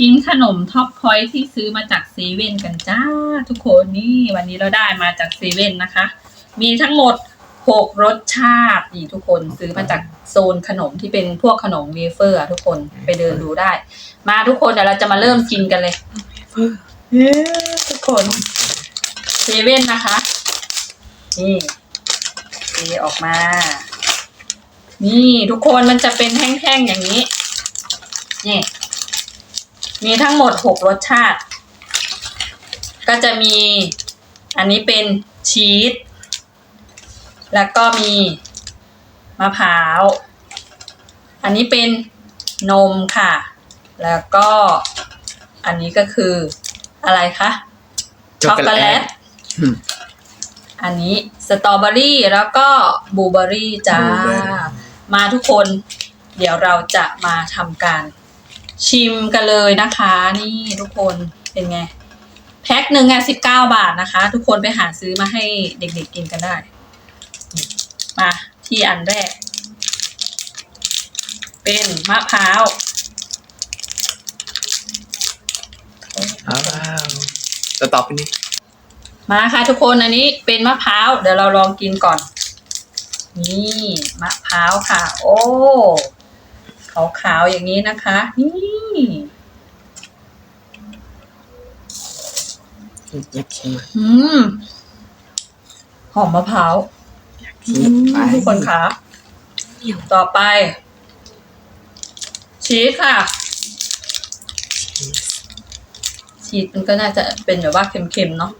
กินขนมท็อปพอยที่ซื้อมาจากเซเว่นกันจ้า ทุกคนนี่วันนี้เราได้มาจากเซเว่นนะคะ มีทั้งหมดหกรสชาตินี่ทุกคนซื้อมาจากโซนขนมที่เป็นพวกขนมเวเฟอร์อะทุกคนไปเดินดูได้ มาทุกคนเดี๋ยวเราจะมาเริ่มกินกันเลยเย้ทุกคนเซเว่นนะคะ นี่เทออกมา นี่ทุกคนมันจะเป็นแท่งๆอย่างนี้นี่ มีทั้งหมดหกรสชาติ ก็จะมีอันนี้เป็นชีส แล้วก็มีมะพร้าว อันนี้เป็นนมค่ะ แล้วก็อันนี้ก็คืออะไรคะช็อกโกแลตอืมอันนี้สตรอเบอรี่แล้วก็บลูเบอรี่จ้าบลูเบอรี่มาทุกคน เดี๋ยวเราจะมาทำการ ชิมกันเลยนะคะ นี่ทุกคนเป็นไง แพ็คหนึ่งอะสิบเก้าบาทนะคะ ทุกคนไปหาซื้อมาให้เด็กๆกินกันได้ มาที่อันแรก เป็นมะพร้าวอ้าวจะตอบไปนี่มาค่ะทุกคนอันนี้เป็นมะพร้าวเดี๋ยวเราลองกินก่อน นี่มะพร้าวค่ะ โอ้ ขาวๆอย่างนี้นะคะ นี่อยากชิมอะอืมหอมมะพร้าวอยากอืชิมมไปทุกคนคะต่อไป ชีสค่ะ ชีสมันก็น่าจะเป็นแบบว่าเค็มๆเนาะ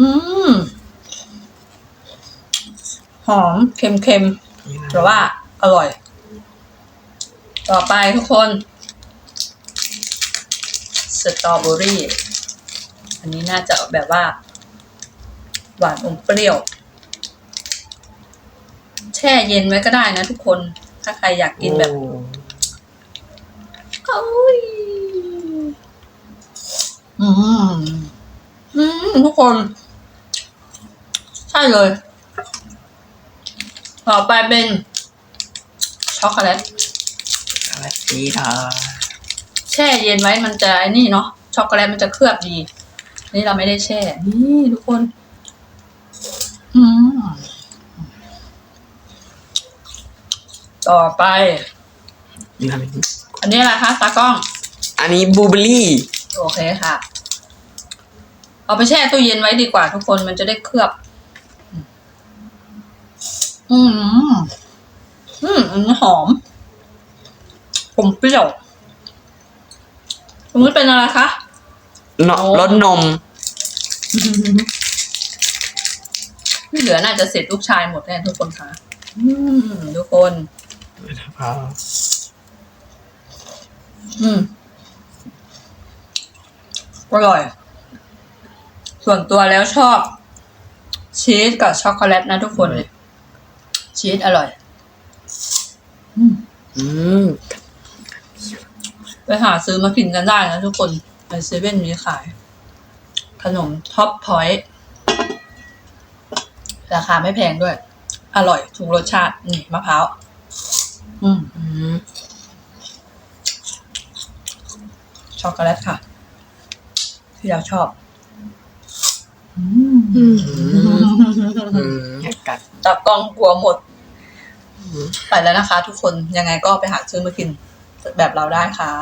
อืมหอมเค็มๆ แต่ว่าอร่อย ต่อไปทุกคน สตรอเบอรี่ อันนี้น่าจะแบบว่า หวานอมเปรี้ยว แช่เย็นไว้ก็ได้นะทุกคน ถ้าใครอยากกินแบบโอ้โอ้ยอืม อืม ทุกคน ใช่เลย ต่อไปเป็น ช็อกโกแลตอะไรสีทาแช่เย็นไว้มันจะไอ้นี่เนาะช็อกโกแลตมันจะเคลือบดี นี่เราไม่ได้แช่ นี่ทุกคน อืมต่อไป นี่ทำเป็นอันนี้อะไรคะตากล้อง อันนี้บลูเบอร์รี่โอเคค่ะ เอาไปแช่ตู้เย็นไว้ดีกว่าทุกคนมันจะได้เคลือบ อืม อืมอันนี้หอม ผมเปรี้ยวตรงนี้เป็นอะไรคะเนอะโอ้รสนม ที่เหลือน่าจะเสร็จลูกชายหมดแน่ทุกคนคะอืม ทุกคน อืม อร่อย ส่วนตัวแล้วชอบ ชีสกับช็อกโกแลตนะทุกคนเลย ชีสอร่อยอืมอืมไปหาซื้อมากินกันได้นะทุกคนในเซเว่นมีขาย ขนมท็อปพอยต์ราคาไม่แพงด้วย อร่อยถูกรสชาติ นี่มะพร้าว อืมอืมช็อกโกแลตค่ะ ที่เราชอบ อืม อืมอืมอยา กัดตากล้องกลัวหมดไปแล้วนะคะ ทุกคนยังไงก็ไปหาซื้อมากินแบบเราได้ค่ะ